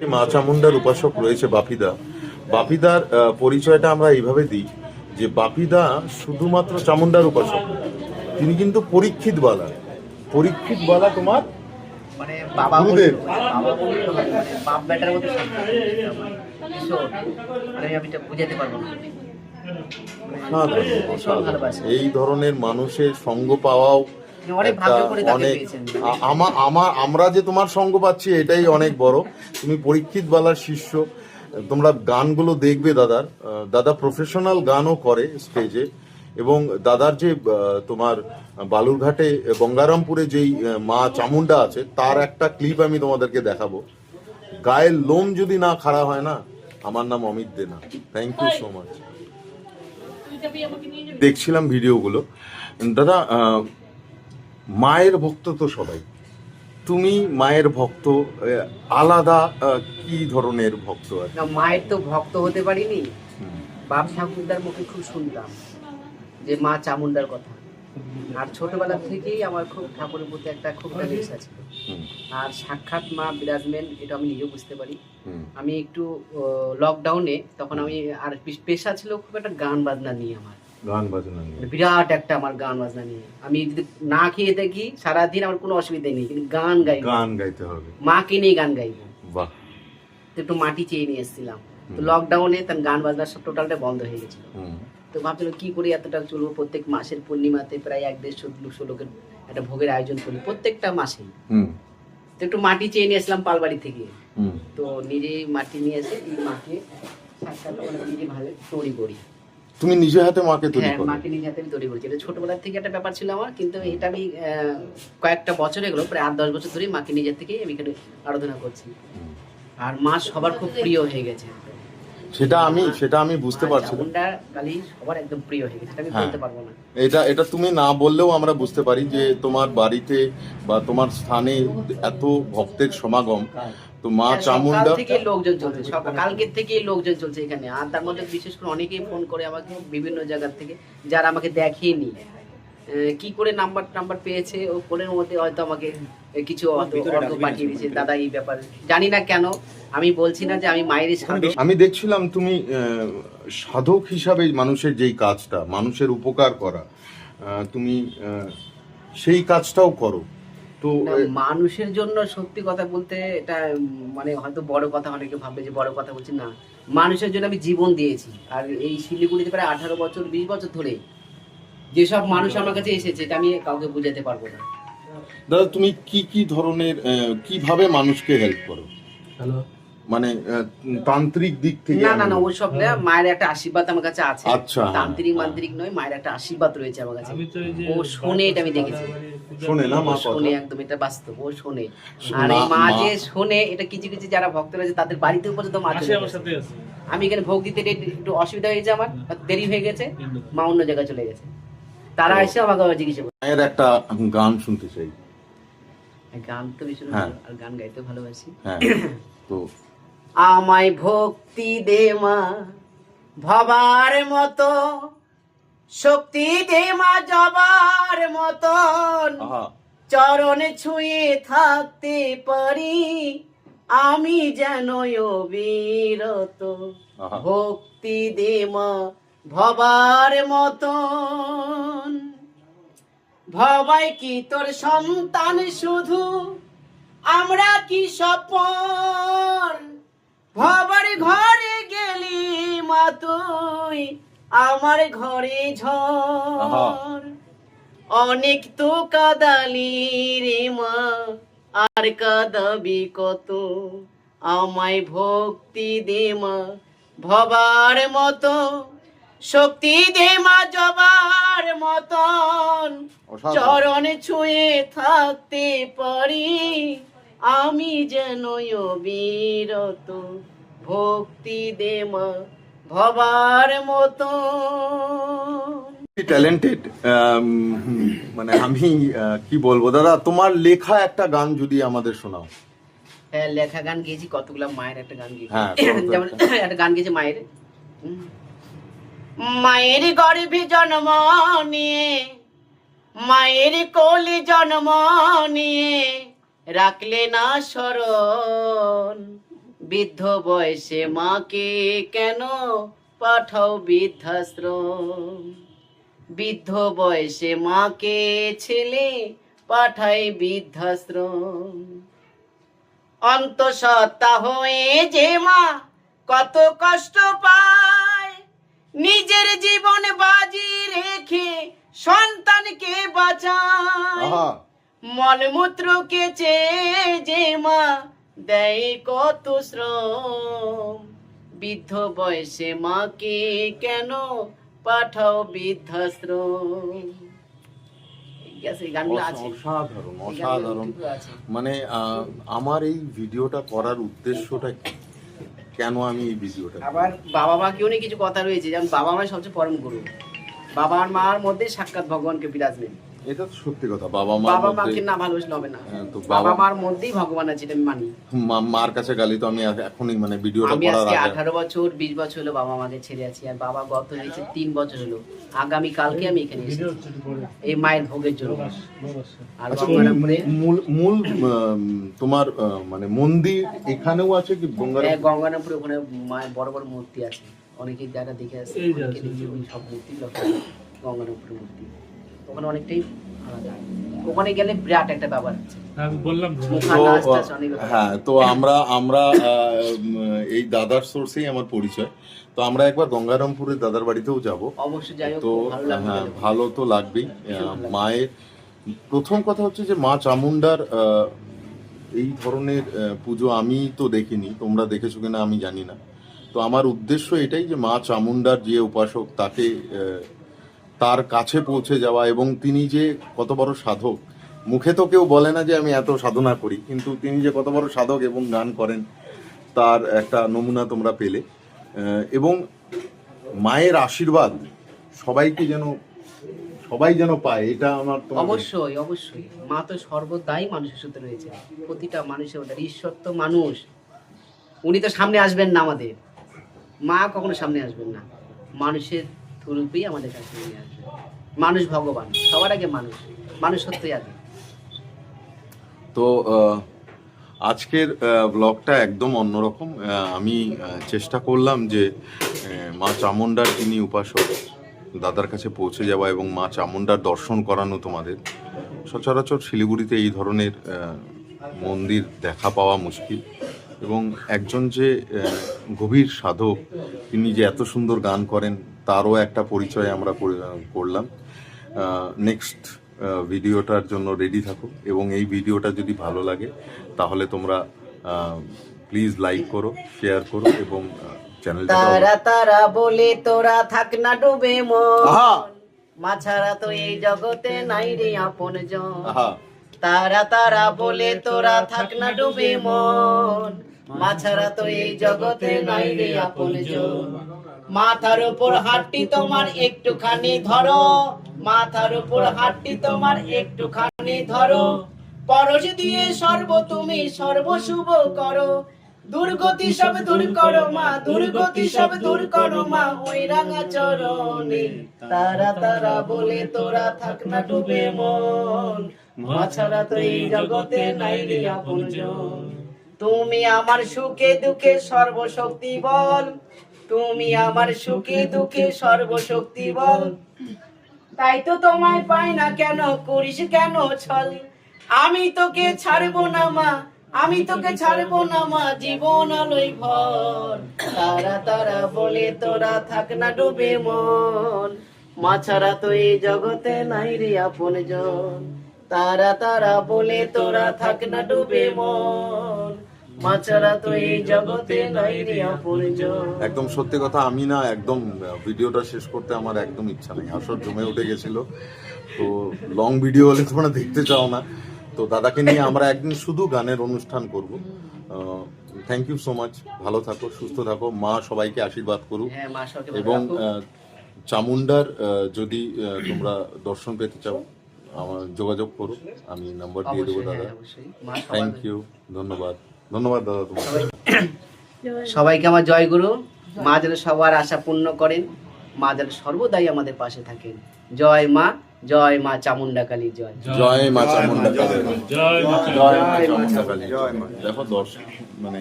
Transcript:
মা চামুন্ডার উপাসক রয়েছে বাপিদা বাপিদার পরিচয়টা আমরা এইভাবে দিই যে বাপিদা শুধুমাত্র চামুন্ডার উপাসক তিনি কিন্তু পরীক্ষিত বালা পরীক্ষিত বালা তোমার মানে বাবা গুরুদেব। মানে বাপ বেটার মতো সম্পর্ক আমার। ভীষণ। মানে আমি এটা বুঝাতে পারব না। ভালোবাসে। এই ধরনের মানুষের সঙ্গ পাওয়াও অনেক একটা ভাগ্য অনেক আমা- আমা- আমরা যে তোমার সঙ্গ পাচ্ছি এটাই অনেক বড়। তুমি পরীক্ষিত বালার শিষ্য। তোমরা গানগুলো দেখবে দাদার। দাদা প্রফেশনাল গানও করে স্টেজে এবং দাদার যে তোমার বালুরঘাটে গঙ্গারামপুরে যেই মা চামুন্ডা আছে তার একটা ক্লিপ আমি তোমাদেরকে দেখাবো। গায়ের লোম যদি না খাড়া হয় না আমার নাম অমিত দেনা। থ্যাংক ইউ সো মাচ দেখছিলাম ভিডিওগুলো। দাদা মায়ের ভক্ত তো সবাই। তুমি মায়ের ভক্ত আলাদা কি ধরনের ভক্ত আছে? না, মায়ের তো ভক্ত হতে পারিনি। বাপ ঠাকুরদার মুখে খুব শুনতাম যে মা চামুন্ডার কথা। আর ছোটবেলা থেকেই আমার খুব ঠাকুরের প্রতি একটা খুব নেশা ছিল আর সাক্ষাৎ মা বিরাজমেন এটা আমি নিজেও বুঝতে পারি। আমি একটু লকডাউনে তখন আমি আর পেশ- পেশা ছিল খুব একটা গান বাজনা নিয়ে আমার। গান বাজনা নিয়ে। মানে বিরাট একটা আমার গান বাজনা নিয়ে। আমি যদি না খেয়ে থাকি সারাদিন আমার কোনো অসুবিধা নেই কিন্তু গান গাই গান গাইতে হবে। মাকে নিয়ে গান গাইবো। বাহ। একটু মাটি চেয়ে নিয়ে এসেছিলাম। তো লকডাউনে তার গান বাজনা সব টোটালটা বন্ধ হয়ে গেছিল। তো ভাবছিলাম কি করে এতটা চলবো? প্রত্যেক মাসের পূর্ণিমাতে প্রায় এক দেড়শো দুশো লোকের একটা ভোগের আয়োজন করি প্রত্যেকটা হুম, তো একটু মাটি চেয়ে নিয়ে আসলাম পালবাড়ি থেকে। হুম, তো নিজেই মাটি নিয়ে এসে এই সাতটা মানে নিজে ভাবে তৈরি করি। তুমি নিজে হাতে মাকে তৈরি হ্যাঁ করো। মাকে নিজে হাতে আমি তৈরি করছি। এটা ছোটবেলা থেকে একটা ব্যাপার ছিল আমার কিন্তু এটা আমি কয়েকটা বছর এগুলো প্রায় আট দশ বছর ধরেই মাকে নিজের থেকেই আমি এখানে আরাধনা করছি। আর মা সবার খুব প্রিয় হয়ে গেছে। সেটা আমি সেটা আমি বুঝতে পারছি। কালী সবার একদম প্রিয় হয়ে গেছে আমি হ্যাঁ। বলতে পারব না। এটা এটা তুমি না বললেও আমরা বুঝতে পারি যে তোমার বাড়িতে বা তোমার স্থানে এত ভক্তের সমাগম তো মা হ্যাঁ, চামুন্ডা থেকে লোকজন চলছে কালকের থেকে লোকজন চলছে এখানে। আর তার মধ্যে বিশেষ করে অনেকেই ফোন করে আমাকে বিভিন্ন জায়গা থেকে যারা আমাকে দেখেনি কি করে নাম্বার টাম্বার পেয়েছে? ও ফোনের মধ্যে হয়তো আমাকে কিছু অর্থ অর্থ পাঠিয়ে দিয়েছে। দাদা এই ব্যাপারে। জানি না কেন আমি বলছি না যে আমি মায়ের আমি দেখছিলাম তুমি আহ, সাধক হিসাবে মানুষের যেই কাজটা মানুষের উপকার করা আহ, তুমি আহ, সেই কাজটাও করো। তো মানুষের জন্য সত্যি কথা বলতে এটা মানে হয়তো বড় কথা অনেকে ভাববে যে বড় কথা বলছি না। মানুষের জন্য আমি জীবন দিয়েছি। আর এই শিলিগুড়িতে প্রায় আঠারো বছর বিশ বছর ধরে যেসব মানুষ আমার কাছে এসেছে এটা আমি কাউকে বোঝাতে পারব না। দাদা তুমি কি কি ধরনের কীভাবে মানুষকে হেল্প করো? মানে তান্ত্রিক দিক থেকে না না না ওসব না মায়ের একটা আশীর্বাদ আমার কাছে আছে। আচ্ছা, হ্যাঁ। তান্ত্রিক মান্ত্রিক নয় মায়ের একটা আশীর্বাদ রয়েছে আমার কাছে। ও শোনে এটা আমি দেখেছি। শোনে না মা শোনে একদম এটা বাস্তব ও শোনে। আর এই মা যে শোনে এটা কিছু কিছু যারা ভক্তরা আছে তাদের বাড়িতেও পর্যন্ত মা আসে চলে আমার সাথে আছে। আমি এখানে ভোগ দিতে একটু অসুবিধা হয়েছে আমার দেরি হয়ে গেছে মা অন্য জায়গায় চলে গেছে। তারা এসে আমাকে জিজ্ঞেস করে মায়ের একটা গান শুনতে চাই। গান তো ভীষণ হ্যাঁ। আর গান গাইতে ভালোবাসি। হ্যাঁ তো। আমায় ভক্তি দে মা ভবার মতো শক্তি দে মা জবার মতন। চরণে ছুঁয়ে থাকতে পারি আমি যেন অবিরত আহা। ভক্তি দে মা ভবার মতন। ভবাই কি তোর সন্তান শুধু? আমরা কি স্বপন ভবার ঘরে গেলি মা তুই আমার ঘরে ঝড়। অনেক তো কাদালি রে মা আর কাদাবি কত? আমায় ভক্তি দে মা ভবার মতো। শক্তি দে মা জবার মতন। চরণ ছুঁয়ে থাকতে পারি আমি যেন বিরত ভক্তি দে মা ভবার মতো। ট্যালেন্টেড মানে আমি কি বলব? দাদা তোমার লেখা একটা গান যদি আমাদের শোনাও। হ্যাঁ লেখা গান গেয়েছি কতগুলা মায়ের একটা গান গেয়েছি। হ্যাঁ, যেমন একটা। গান গেয়েছি মায়ের। মায়ের গর্ভে জন্ম নিয়ে মায়ের কোলে জন্ম নিয়ে রাখলে না স্মরণ। বৃদ্ধ বয়সে মাকে কেন পাঠাও বৃদ্ধাশ্রম? বৃদ্ধ বয়সে মাকে ছেলে পাঠায় বৃদ্ধাশ্রম। অন্তঃসত্ত্বা হয়ে যে মা কত কষ্ট পায় নিজের জীবন বাজি রেখে সন্তানকে বাঁচায়। মলমূত্রকে চেয়ে যে মা দেয় কত শ্রম। বৃদ্ধ বয়সে মাকে কেন পাঠাও বৃদ্ধাশ্রম? অসাধারণ অসাধারণ। মানে আমার এই ভিডিওটা করার উদ্দেশ্যটা কি? কেন আমি এই ভিডিওটা আবার বাবা মাকেও নিয়ে কিছু কথা রয়েছে যেমন বাবা মা সবচেয়ে পরম গুরু। বাবা আর মার মধ্যে সাক্ষাৎ ভগবানকে বিরাজমান এটা তো সত্যি কথা বাবা মা বাবা মাকে না ভালোবাসলে হবে না হ্যাঁ, তো বাবা মার মধ্যেই ভগবান আছে আমি মানি। মার কাছে গালি তো আমি এখনই মানে ভিডিওটা আমি আজকে আগে আঠারো বছর বিশ বছর হলো বাবা মাকে ছেড়ে আছি আর বাবা গত হয়েছে তিন বছর হলো। আগামী কালকে আমি এখানে এসেছি। এই মায়ের ভোগের জন্য। আর গঙ্গারামপুরে মূল মূল তোমার আহ, মানে মন্দির এখানেও আছে কি গঙ্গার হ্যাঁ, গঙ্গারামপুরে ওখানে মায়ের বড় বড় মূর্তি আছে। অনেকেই যারা দেখে আসছে সব মূর্তি গঙ্গারামপুরের মূর্তি। ওখানে অনেকটাই আলাদা। ওখানে গেলে বিরাট একটা ব্যাপার আছে। ব্যাপার। হ্যাঁ তো আমরা আমরা এই দাদার সোর্সেই আমার পরিচয়। তো আমরা একবার গঙ্গারামপুরের দাদার বাড়িতেও যাব। অবশ্যই যাই হোক তো ভালো হ্যাঁ ভালো তো লাগবেই। মায়ের প্রথম কথা হচ্ছে যে মা চামুন্ডার এই ধরনের পুজো আমি তো দেখিনি। তোমরা দেখেছ কিনা আমি জানি না। তো আমার উদ্দেশ্য এটাই যে মা চামুন্ডার যে উপাসক তাকে আহ, তার কাছে পৌঁছে যাওয়া এবং তিনি যে কত বড় সাধক, মুখে তো কেউ বলে না যে আমি এত সাধনা করি, কিন্তু তিনি যে কত বড় সাধক এবং গান করেন, তার একটা নমুনা তোমরা পেলে। এবং মায়ের আশীর্বাদ সবাইকে যেন, সবাই যেন পায়, এটা আমার অবশ্যই অবশ্যই। মা তো সর্বদাই মানুষের সাথে রয়েছে। প্রতিটা মানুষের ওটা ঈশ্বর তো মানুষ। উনি তো সামনে আসবেন না আমাদের। মা কখনো সামনে আসবেন না। মানুষের থ্রুপেই আমাদের কাছে নিয়ে আসবে মানুষ ভগবান, সবার আগে মানুষ মানুষ সত্যই আগে। তো আজকের ব্লগটা একদম অন্যরকম। আমি চেষ্টা করলাম যে মা চামুন্ডার যিনি উপাসক, দাদার কাছে পৌঁছে যাওয়া এবং মা চামুন্ডার দর্শন করানো তোমাদের। সচরাচর শিলিগুড়িতে এই ধরনের মন্দির দেখা পাওয়া মুশকিল। এবং একজন যে গভীর সাধক, তিনি যে এত সুন্দর গান করেন তারও একটা পরিচয় আমরা করে- করলাম। নেক্সট ভিডিওটার জন্য রেডি থাকো এবং এই ভিডিওটা যদি ভালো লাগে তাহলে তোমরা প্লিজ লাইক করো শেয়ার করো এবং চ্যানেলটা তারা তারা বলে তোরা থাক না ডুবে। মন। মা তো এই জগতে নাই রে আপন জন। আহা! তারা তারা বলে তোরা থাক না ডুবে মন। মা ছাড়া তো এই জগতে নাই রে আপন মাথার উপর হাতটি তোমার একটুখানি ধরো। মাথার উপর হাতটি তোমার একটুখানি ধরো। পরশ দিয়ে সর্ব তুমি সর্বশুভ করো। দুর্গতি সব দূর করো মা, দুর্গতি সব দূর করো মা, ওই রাঙা চরণে। তারা তারা বলে, তোরা থাক না ডুবে মন। মা ছাড়া তো এই জগতে নাই রে তুমি আমার সুখে দুঃখে সর্বশক্তি বল। তুমি আমার সুখে দুঃখে সর্বশক্তি বল। তাই তো তোমায় পাই না কেন? করিস কেন ছল? আমি তোকে ছাড়বো না মা। আমি তোকে ছাড়বো না মা। জীবন আলোয় ভর। তারা তারা বলে তোরা থাক না ডুবে মন। মা ছাড়া তো এই জগতে নাই রে আপন জন তারা তারা বলে তোরা থাক না ডুবে মন। মা তো এই জগতে নাই রে আপন একদম সত্যি কথা আমি না একদম ভিডিওটা শেষ করতে আমার একদম ইচ্ছা নেই। আসর জমে উঠে গেছিল। তো লং ভিডিও হলে তোমরা দেখতে চাও না। তো দাদাকে নিয়ে আমরা একদিন শুধু গানের অনুষ্ঠান করব। থ্যাংক ইউ সো মাচ ভালো থাকো সুস্থ থাকো। মা সবাইকে আশীর্বাদ করুক। হ্যাঁ এবং। চামুন্ডার যদি তোমরা দর্শন পেতে চাও আমার যোগাযোগ করো। আমি নাম্বার দিয়ে দেবো দাদা। হ্যাঁ। মা থ্যাংক ইউ ধন্যবাদ। ধন্যবাদ দাদা সবাইকে আমার জয় গুরু। মা যেন সবার আশা পূর্ণ করেন মা যেন সর্বদাই আমাদের পাশে থাকেন। জয় মা জয় মা চামুন্ডা কালী জয়। জয় মা চামুন্ডা কালী জয় মা জয় মা চামুন্ডা কালী দেখো দর্শক মানে